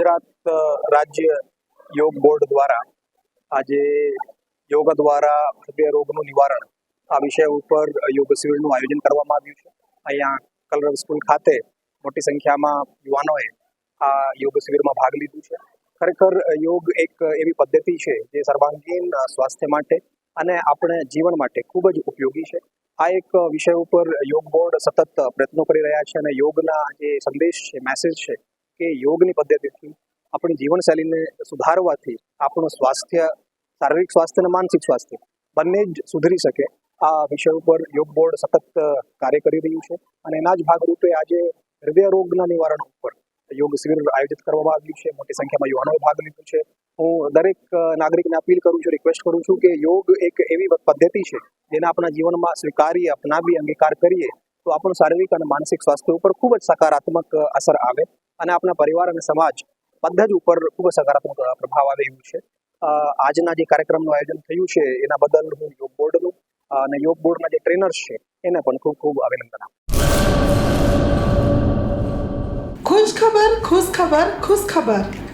ગુજરાત રાજ્ય યોગ બોર્ડ દ્વારા આજે યોગ દ્વારા હૃદય રોગનું નિવારણ આ વિષય ઉપર યોગ શિબિરનું આયોજન કરવામાં આવ્યું છે. અહીંયા કલરવ સ્કૂલ ખાતે મોટી સંખ્યામાં યુવાનોએ આ યોગ શિબિરમાં ભાગ લીધું છે. ખરેખર યોગ એક એવી પદ્ધતિ છે જે સર્વાંગીણ સ્વાસ્થ્ય માટે અને આપણે જીવન માટે ખૂબ જ ઉપયોગી છે. આ એક વિષય ઉપર યોગ બોર્ડ સતત પ્રયત્નો કરી રહ્યા છે અને યોગના જે સંદેશ છે મેસેજ છે કે યોગની પદ્ધતિથી આપણી જીવનશૈલીને સુધારવાથી આપણું સ્વાસ્થ્ય, શારીરિક સ્વાસ્થ્ય અને માનસિક સ્વાસ્થ્ય બંને જ સુધરી શકે. આ વિષય ઉપર યોગ બોર્ડ સતત કાર્ય કરી રહ્યું છે અને એના જ ભાગરૂપે આજે હૃદય રોગના નિવારણ ઉપર યોગ શિબિર આયોજિત કરવામાં આવ્યું છે. મોટી સંખ્યામાં યુવાનોએ ભાગ લીધો છે. હું દરેક નાગરિકને અપીલ કરું છું રિક્વેસ્ટ કરું છું કે યોગ એક એવી પદ્ધતિ છે જેને આપણા જીવનમાં સ્વીકારીએ અપનાવી, અંગીકાર કરીએ તો આપણું શારીરિક અને માનસિક સ્વાસ્થ્ય ઉપર ખૂબ જ સકારાત્મક અસર આવે. અને આપણા પરિવાર અને સમાજ બધા જ ઉપર ખૂબ સકારાત્મક પ્રભાવ આવે એવું છે. આજના જે કાર્યક્રમનું આયોજન થયું છે, એના બદલ હું યોગ બોર્ડનું અને યોગ બોર્ડના જે ટ્રેનર્સ છે, એને પણ ખૂબ ખૂબ અભિનંદન આપું ખુશ ખબર ખુશ ખબર ખુશ ખબર